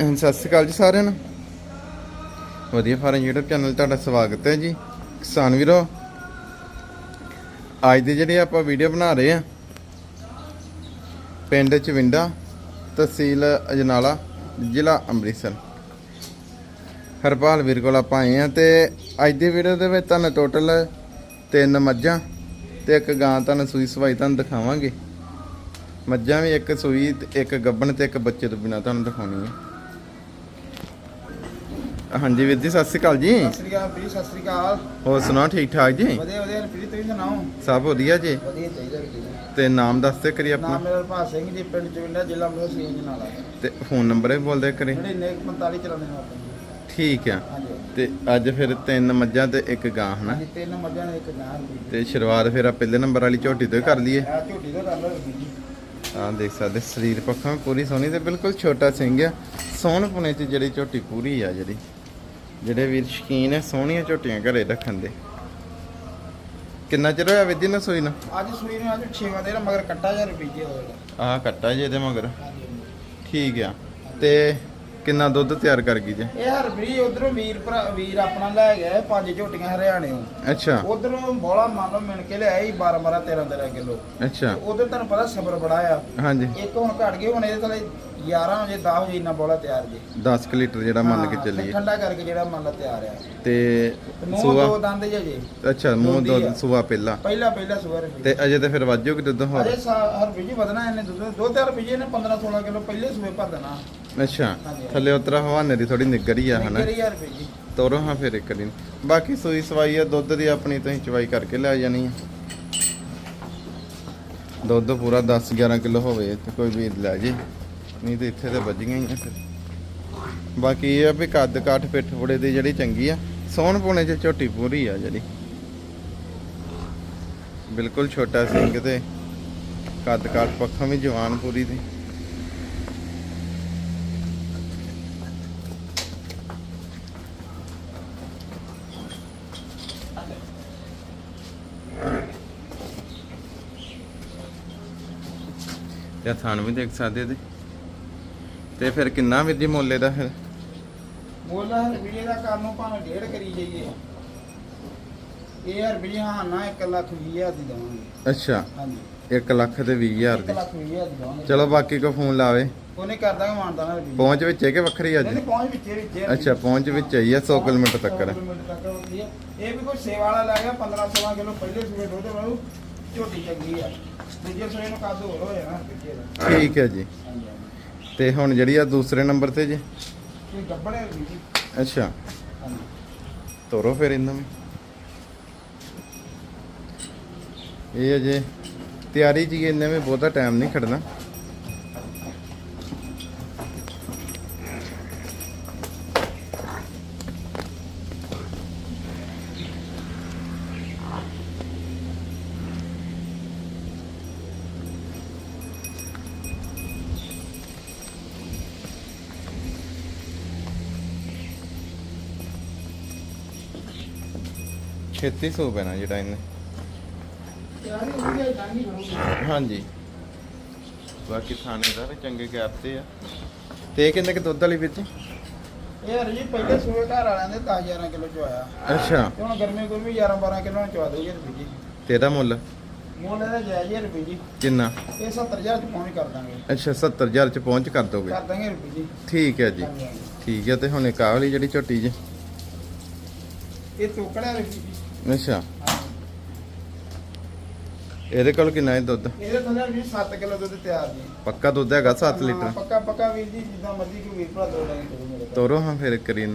ਸਤਿ ਸ਼੍ਰੀ ਅਕਾਲ ਜੀ ਸਾਰਿਆਂ ਨੂੰ। ਵਧੀਆ ਫਾਰਮ YouTube ਚੈਨਲ ਤੁਹਾਡਾ ਸਵਾਗਤ ਹੈ ਜੀ। ਕਿਸਾਨ ਵੀਰੋ, ਅੱਜ ਦੀ ਜਿਹੜੀ ਆਪਾਂ ਵੀਡੀਓ ਬਣਾ ਰਹੇ ਆ ਪਿੰਡ ਚਵਿੰਡਾ, ਤਹਿਸੀਲ ਅਜਨਾਲਾ, ਜ਼ਿਲ੍ਹਾ ਅੰਮ੍ਰਿਤਸਰ। ਹਰਪਾਲ ਵੀਰ ਕੋਲ ਆਪਾਂ ਆਏ ਆ ਤੇ ਅੱਜ ਦੀ ਵੀਡੀਓ ਦੇ ਵਿੱਚ ਤੁਹਾਨੂੰ ਟੋਟਲ ਤਿੰਨ ਮੱਝਾਂ ਤੇ ਇੱਕ ਗਾਂ ਤੁਹਾਨੂੰ ਸੂਈ ਸਵਾਈ ਤੁਹਾਨੂੰ ਦਿਖਾਵਾਂਗੇ। ਮੱਝਾਂ ਵੀ ਇੱਕ ਸੂਈ ਤੇ ਇੱਕ ਗੱਬਣ ਤੇ ਇੱਕ ਬੱਚੇ ਤੋਂ ਬਿਨਾ ਤੁਹਾਨੂੰ ਦਿਖਾਉਣੀ ਹੈ ਹਾਂਜੀ ਵੀਰ ਜੀ ਸਤਿ ਸ਼੍ਰੀ ਅਕਾਲ ਜੀ। ਸਤਿ ਸ੍ਰੀ ਅਕਾਲ ਵੀਰ ਸਤਿ ਸ੍ਰੀ ਅਕਾਲ। ਹੋਰ ਸੁਣਾਓ ਠੀਕ ਠਾਕ ਜੀ? ਵਧੀਆ ਵਧੀਆ ਵੀਰ ਤੁਸੀਂ ਸੁਣਾਓ? ਸਭ ਵਧੀਆ ਜੀ। ਵਧੀਆ ਚਾਹੀਦਾ ਵੀਰ ਤੇ ਨਾਮ ਦੱਸਦੇ ਕਰੀ ਨਾਮ ਆਪਣਾ ਮੇਰਾ ਹਰਪਾਲ ਸਿੰਘ ਜੀ ਪਿੰਡ ਚਵਿੰਡਾ ਜ਼ਿਲ੍ਹਾ ਅੰਮ੍ਰਿਤਸਰ ਸਿੰਘ ਨਾਲਾ ਤੇ ਫੋਨ ਨੰਬਰ ਵੀ ਬੋਲਦੇ ਕਰੀ। ਜਿਹੜੇ ਨੇਕ 45 ਚਲਾਉਂਦੇ ਨੇ ਆਪਣੇ ਠੀਕ ਆ। ਤੇ ਅੱਜ ਫਿਰ ਤਿੰਨ ਮੱਝਾਂ ਤੇ ਇੱਕ ਗਾਂ ਹਨਾ? ਤਿੰਨ ਮੱਝਾਂ ਨੇ ਇੱਕ ਗਾਂ ਤੇ ਸ਼ੁਰੂਆਤ ਫਿਰ ਆ ਪਹਿਲੇ ਨੰਬਰ ਵਾਲੀ ਝੋਟੀ ਤੋਂ ਕਰ ਲਈਏ। ਆ ਝੋਟੀ ਤੋਂ ਕਰ ਲਓ ਜੀ। ਆ ਦੇਖ ਸਕਦੇ ਸਰੀਰ ਪੱਖੋਂ ਪੂਰੀ ਸੋਹਣੀ ਤੇ ਬਿਲਕੁਲ ਛੋਟਾ ਸਿੰਘ ਆ। ਸੋਹਣ ਪੁਣੇ ਚ ਜਿਹੜੀ ਝੋਟੀ ਪੂਰੀ ਆ ਜਿਹੜੀ। ਜਿਹੜੇ ਵੀਰ ਸ਼ਕੀਨ ਹੈ ਸੋਹਣੀਆਂ ਝੋਟੀਆਂ ਘਰੇ ਰੱਖਣ ਦੇ। ਕਿੰਨਾ ਚਿਰ ਹੋਇਆ ਵਿਧੀ ਨਾ ਸੋਈ ਨਾ? ਅੱਜ ਸੂਈ ਨੂੰ ਅੱਜ 6 ਵਜੇ ਦਾ ਮਗਰ ਕੱਟਾ ਜਾਂ ਰੁਪਈਏ ਹੋਏਗਾ ਆਹ ਕੱਟਾ ਜੀ ਇਹਦੇ ਮਗਰ। ਠੀਕ ਆ। ਤੇ ਕਿੰਨਾ ਦੁੱਧ ਤਿਆਰ ਕਰ ਗਈ ਜੇ? ਇਹ ਹਰ ਵੀਰ ਉਧਰੋਂ ਵੀਰ ਭਰਾ ਵੀਰ ਆਪਣਾ ਲੈ ਗਿਆ ਪੰਜ ਝੋਟੀਆਂ ਹਰਿਆਣੇੋਂ ਅੱਛਾ। ਉਧਰੋਂ ਬੋਲਾ ਮੰਨ ਲਓ ਮਿਣ ਕੇ ਲਿਆਇਆ ਸੀ 12 12 13 13 ਕਿਲੋ। ਅੱਛਾ। ਉਧਰ ਤੁਹਾਨੂੰ ਪਤਾ ਸਬਰ ਬੜਾ ਆ। ਹਾਂਜੀ। ਇੱਕ ਹੁਣ ਘਟ ਗਏ ਹੁਣ ਇਹਦੇ ਥਲੇ 11 ਵਜੇ 10 ਵਜੇ ਇੰਨਾ ਬੋਲਾ ਤਿਆਰ ਜੀ। 10 ਕੁ ਲੀਟਰ ਜਿਹੜਾ ਮੰਨ ਕੇ ਹਾਂ, ਚੱਲੀਏ। ਠੰਡਾ ਕਰਕੇ ਜਿਹੜਾ ਮੰਨ ਲਾ ਤਿਆਰ ਆ। ਤੇ ਤੇ ਮੂੰਹ ਦੋ ਸੂਆ ਦੰਦ ਜੇ ਜੇ ਅੱਛਾ ਮੂੰਹ ਦੋਂਦੀ ਆ। ਦੁੱਧ ਸੂਆ ਪਹਿਲਾ। ਪਹਿਲਾ ਪਹਿਲਾ ਸੂਆ ਰੁਪਏ ਤੇ ਅਜੇ ਤੇ ਫਿਰ ਵਾਜੋ ਕਿ ਦੁੱਧ ਹੋਰ? ਅਜੇ ਸਾ- ਹਰ ਬੀਜੀ ਵਧਣਾ ਇਹਨੇ ਦੁੱਧ। ਦੋ ਤਿੰਨ ਰੁਪਏ ਨੇ 15 16 ਕਿਲੋ ਪਹਿਲੇ ਸੂਏ ਭਰ ਦੇਣਾ। ਅੱਛਾ ਹਾਂਜੀ। ਥੱਲੇ ਉਤਰਾ ਹਵਾਨੇ ਦੀ ਥੋੜੀ ਨਿੱਗਰ ਆ ਹਨਾ? 1000 ਰੁਪਏ ਜੀ ਤੋਰੋ ਹਾਂ ਫਿਰ ਇੱਕ ਦਿਨ। ਬਾਕੀ ਸੂਈ ਸਵਾਈ ਆ ਦੁੱਧ ਦੀ ਆਪਣੀ ਤੁਸੀਂ ਚਵਾਈ ਕਰਕੇ ਲੈ ਜਾਣੀ ਆ। ਦੁੱਧ ਪੂਰਾ 10 11 ਕਿਲੋ ਹੋਵੇ ਤੇ ਕੋਈ ਵੀਰ ਲੈ ਜੇ। ਨਹੀਂ ਤੇ ਇੱਥੇ ਤੇ ਵੱਜੀਆਂ ਹੀ ਆ ਫਿਰ। ਬਾਕੀ ਇਹ ਆ ਵੀ ਕੱਦ ਕਾਠ ਪਿੱਠ ਫੁੜੇ ਦੀ ਜਿਹੜੀ ਚੰਗੀ ਆ, ਸੋਹਣ ਪੁਣੇ ਚ ਝੋਟੀ ਪੂਰੀ ਆ ਜਿਹੜੀ। ਬਿਲਕੁਲ ਛੋਟਾ ਸਿੰਘ ਤੇ ਕੱਦ ਕਾਠ ਪੱਖੋਂ ਵੀ ਜਵਾਨ ਪੂਰੀ ਦੀ। ਤੇ ਥਾਨ ਵੀ ਦੇਖ ਸਕਦੇ ਤੇ ਤੇ ਫਿਰ ਕਿੰਨਾ ਵੀਰ ਜੀ ਮੁੱਲੇ ਦਾ ਫਿਰ? ਹਰ ਬੀਜੀ ਦਾ ਕਰਨ ਨੂੰ ਭਾਵੇਂ ਡੇਢ ਕਰੀ ਜਾਈਏ। ਇਹ ਹਰ ਬੀਜੀ ਹਾਂ ਨਾ 1 ਲੱਖ 20 ਹਜ਼ਾਰ ਦੀ ਦਵਾਂਗੇ। ਅੱਛਾ। ਹਾਂਜੀ। 1 ਲੱਖ ਤੇ 20000 1 ਦੀ। ਲੱਖ 20 ਹਜ਼ਾਰ ਦੀ ਦਵਾਂਗੇ। ਚਲੋ ਬਾਕੀ ਕੋ ਫੋਨ ਲਾਵੇ। ਉਹਨੇ ਕਰ ਦਾਂਗੇ ਮਾਨਦਾ ਨਾ ਬੀਜੀ ਪਹੁੰਚ ਵਿੱਚ ਹੈ ਕਿ ਵੱਖਰੀ ਅੱਜ? ਨਹੀਂ ਪਹੁੰਚ ਵਿੱਚੇ ਵਿੱਚੇ ਆ ਅੱਛਾ ਪਹੁੰਚ ਵਿੱਚ ਹੈ 100 ਕਿਲੋਮੀਟਰ ਤੱਕ। ਹੈ। ਇਹ ਵੀ ਕੋਈ ਸੇਵਾ ਵਾਲਾ ਲੈ ਗਿਆ 15 16 ਕਿਲੋ ਪਹਿਲੇ ਸੂਏ ਦੁੱਧ ਵਾਲੂ। ਝੋਟੀ ਚੰਗੀ ਆ। ਦੂਜੇ ਸੂਏ ਨੂੰ ਕੱਦ ਹੋਰ ਹੋ ਜਾਣਾ ਠੀਕ ਹੈ ਜੀ। ਹਾਂਜੀ ਹਾਂਜੀ। ਤੇ ਹੁਣ ਜਿਹੜੀ ਆ ਦੂਸਰੇ ਨੰਬਰ ਤੇ ਜੀ? ਇਹ ਅੱਛਾ। ਹਾਂਜੀ। ਤੋਰੋ ਫਿਰ ਇਹਨਾਂ ਵੀ। ਇਹ ਅਜੇ ਤਿਆਰੀ ਜੀ ਇਹਨੇ ਵੀ ਬਹੁਤਾ ਟਾਈਮ ਨਹੀਂ ਖੜਨਾ। ਛੇਤੀ ਸੋ ਪੈਣਾ ਜਿਹੜਾ ਇਹਨੇ। ਹਾਂਜੀ। ਬਾਕੀ ਥਾਣੇਦਾਰ ਚੰਗੇ ਕਰਤੇ ਆ। ਤੇ ਇਹ ਕਿੰਨੇ ਕਿ ਦੁੱਧ ਵਾਲੀ ਵਿੱਚ ਹਰ ਜੀ ਪਹਿਲੇ ਸੂਏ ਘਰ ਵਾਲਿਆਂ ਦੇ 10 11 ਕਿਲੋ ਚ ਆਇਆ। ਅੱਛਾ। ਤੇ ਹੁਣ ਗਰਮੀ ਗੁਰਮੀ 11 12 ਕਿਲੋ ਚ ਚਵਾ ਦੋਗੇ ਰੁਪਏ ਜੀ। ਤੇ ਇਹਦਾ ਮੁੱਲ? ਮੁੱਲ ਇਹਦਾ ਜਾਇਜ਼ ਹੀ ਰੁਪਏ ਜੀ। ਕਿੰਨਾ? ਇਹ 70000 ਚ ਪਹੁੰਚ ਕਰ ਦਾਂਗੇ। ਅੱਛਾ 70000 ਚ ਪਹੁੰਚ ਕਰ ਦੋਗੇ। ਕਰ ਦਾਂਗੇ ਰੁਪਏ ਜੀ। ਠੀਕ ਹੈ ਜੀ। ਠੀਕ ਹੈ ਤੇ ਹੁਣ ਇੱਕ ਵਾਲੀ ਜਿਹੜੀ ਝੋਟੀ ਜੀ। ਇਹ ਤੋਕੜਾ ਰੁਪਏ ਜੀ। ਅੱਛਾ। ਇਹਦੇ ਕੋਲ ਕਿੰਨਾ ਹੈ ਦੁੱਧ ਇਹਦੇ ਥੱਲੇ ਵੀ 7 ਕਿਲੋ ਦੁੱਧ ਤਿਆਰ ਜੀ ਪੱਕਾ ਦੁੱਧ ਹੈਗਾ 7 ਹਾਂ, ਲੀਟਰ ਪੱਕਾ ਪੱਕਾ ਵੀਰ ਜੀ ਜਿੱਦਾਂ ਮਰਜ਼ੀ ਕੋਈ ਵੀਰ ਭਰਾ ਦੋ ਕੋਲ। ਤੋਰੋ ਹਾਂ ਫਿਰ ਕਰੀ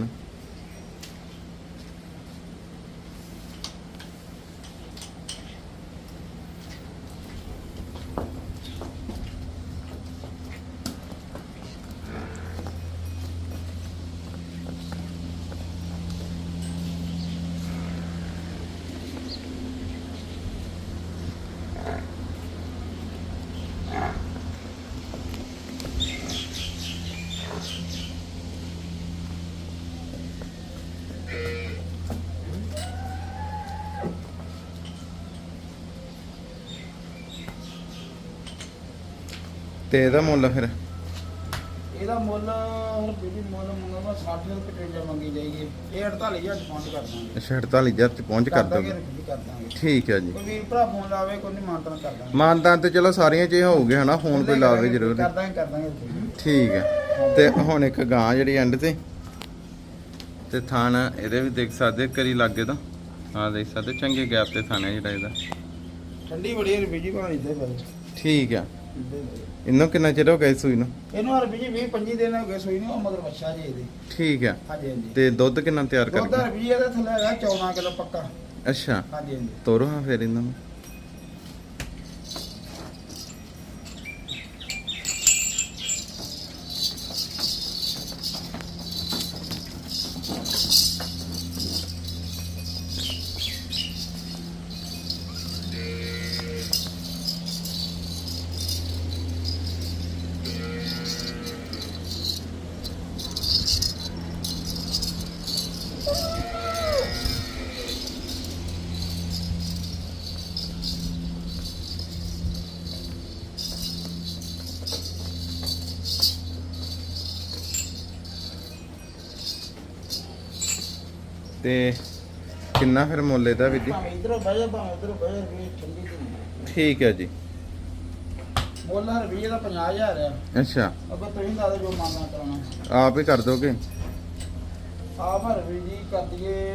ਤੇ ਇਹਦਾ ਮੁੱਲ ਫਿਰ? ਇਹਦਾ ਮੁੱਲ ਹੁਣ ਬੀਬੀ ਮੁੱਲ ਮੰਗਵਾ 60 ਰੁਪਏ ਕਿਲੋ ਮੰਗੀ ਜਾਈਏ। ਇਹ 48000 ਚ ਪਹੁੰਚ ਕਰ ਦਾਂਗੇ। ਅੱਛਾ 48000 ਚ ਪਹੁੰਚ ਕਰ ਦਾਂਗੇ? ਠੀਕ ਹੈ ਜੀ। ਕੋਈ ਵੀਰ ਭਰਾ ਫੋਨ ਲਾਵੇ ਕੋਈ ਨਹੀਂ ਮਾਨਤਨ ਕਰ ਦਾਂਗੇ। ਮਾਨਦਾਨ ਤੇ ਚਲੋ ਸਾਰੀਆਂ ਚ ਹੋਊਗੇ ਹਨਾ ਫੋਨ ਕੋਈ ਲਾਵੇ ਜ਼ਰੂਰ। ਕਰ ਦਾਂਗੇ ਕਰ ਦਾਂਗੇ ਰੁਪਏ। ਠੀਕ ਹੈ। ਤੇ ਹੁਣ ਇੱਕ ਗਾਂ ਜਿਹੜੀ ਐਂਡ ਤੇ ਤੇ ਥਾਣ ਇਹਦੇ ਵੀ ਦੇਖ ਸਕਦੇ ਕਰੀ ਲੱਗੇ ਤਾਂ। ਹਾਂ ਦੇਖ ਸਕਦੇ ਚੰਗੇ ਗੈਪ ਤੇ ਥਾਣ ਜਿਹੜਾ ਇਹਦਾ। ਠੰਡੀ ਬੜੀ ਹੈ ਰੁਪਏ ਜੀ ਭਾਵੇਂ ਇੱਥੇ ਪਏ ਠੀਕ ਆ ਇਹਨੂੰ ਕਿੰਨਾ ਚਿਰ ਹੋ ਗਿਆ ਇਸ ਸੂਈ ਨੂੰ ਇਹਨੂੰ ਰੁਪਏ ਜੀ 20 25 ਦਿਨ ਹੋ ਗਏ ਸੋਈ ਨੂੰ ਮਗਰ ਬੱਚਾ ਜੀ ਇਹਦੇ ਠੀਕ ਆ ਹਾਂਜੀ ਹਾਂਜੀ ਤੇ ਦੁੱਧ ਕਿੰਨਾ ਤਿਆਰ ਦੁੱਧ ਕਰ ਰੁਪਏ ਇਹਦੇ ਥੱਲੇ ਹੈਗਾ 14 ਕਿਲੋ ਪੱਕਾ ਅੱਛਾ ਹਾਂਜੀ ਹਾਂਜੀ ਤੋਰੋ ਹਾਂ ਫਿਰ ਇਹਨਾਂ ਨੂੰ ਤੇ ਕਿੰਨਾ ਫਿਰ ਮੁੱਲ ਇਹਦਾ ਵੀਰ ਜੀ? ਭਾਵੇਂ ਇਧਰੋਂ ਬਹਿ ਜਾ ਭਾਵੇਂ ਉਧਰੋਂ ਬਹਿ ਜਾ ਰੁਪਏ ਠੰਡੀ ਤੇ ਠੀਕ ਹੈ ਜੀ। ਮੁੱਲ ਰੁਪਏ ਦਾ 50000 ਆ। ਅੱਛਾ। ਅਗਰ ਤੁਸੀਂ ਦੱਸ ਜੋ ਮੰਗਣਾ ਕਰਾਉਣਾ ਆਪ ਹੀ ਕਰ ਦੋਗੇ? ਆਪ ਰੁਪਏ ਜੀ ਕਰ ਦਈਏ।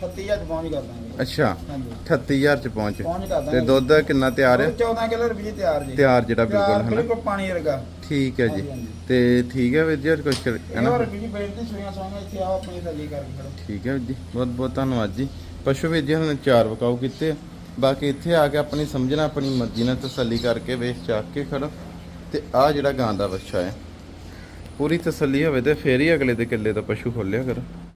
36000 ਚ ਪਹੁੰਚ ਕਰ ਦਾਂਗੇ। ਅੱਛਾ ਹਾਂਜੀ। 38000 ਚ ਪਹੁੰਚ। ਪਹੁੰਚ ਕਰ ਤੇ ਦੁੱਧ ਕਿੰਨਾ ਤਿਆਰ ਹੈ? 14 ਕਿਲੋ ਰੁਪਏ ਤਿਆਰ ਜੀ। ਤਿਆਰ ਜਿਹੜਾ ਬਿਲਕੁਲ ਤਿਆਰ ਹੈ ਨਾ ਬਿਲਕੁਲ ਪਾਣੀ ਵਰਗਾ। ਠੀਕ ਹੈ ਜੀ। ਹਾਂਜੀ, ਹਾਂਜੀ। ਤੇ ਠੀਕ ਹੈ ਵੀਰ ਜੀ ਹੋਰ ਕੁਝ ਹੈ ਇਹ ਨਾ ਰੁਪਏ ਜੀ ਬੇਟੇ ਸੋਈਆਂ ਸੋਈਆਂ ਇੱਥੇ ਆਓ ਆਪਣੀ ਤਲੀ ਕਰਕੇ ਖੜੋ। ਠੀਕ ਹੈ ਵੀਰ ਜੀ ਬਹੁਤ ਬਹੁਤ ਧੰਨਵਾਦ ਜੀ। ਪਸ਼ੂ ਵੀਰ ਜੀ ਹੁਣ ਚਾਰ ਵਕਾਊ ਕੀਤੇ ਆ। ਬਾਕੀ ਇੱਥੇ ਆ ਕੇ ਆਪਣੀ ਸਮਝਣਾ ਆਪਣੀ ਮਰਜ਼ੀ ਨਾਲ ਤਸੱਲੀ ਕਰਕੇ ਵੇਖ ਚਾਕ ਕੇ ਖੜੋ। ਤੇ ਆ ਜਿਹੜਾ ਗਾਂ ਦਾ ਬੱਚਾ ਹੈ ਪੂਰੀ ਤਸੱਲੀ ਹੋਵੇ ਤੇ ਫੇਰ ਹੀ ਅਗਲੇ ਦੇ ਕਿੱਲੇ ਤੋਂ ਪਸ਼ੂ ਖੋਲਿਆ ਕਰੋ।